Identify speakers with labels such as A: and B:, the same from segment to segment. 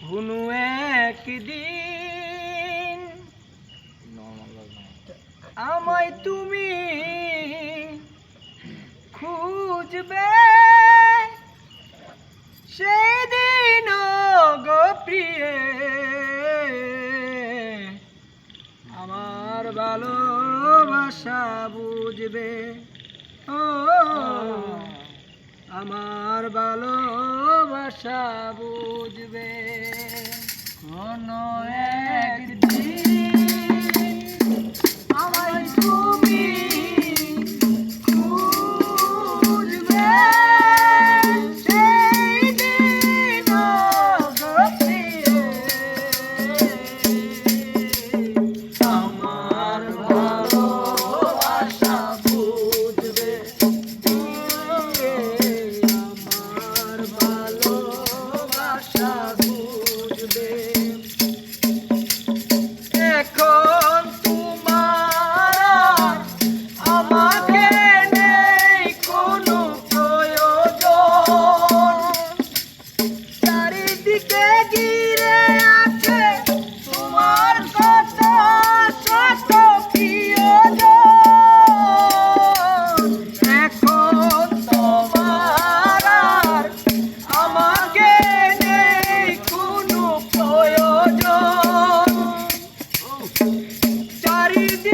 A: কোনো একদিন। আমায় তুমি খুঁজবে। সেদিন গো প্রিয়ে আমার ভালোবাসা বুঝবে। ও আশা বুঝবে। কোনো এক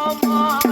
A: Mama.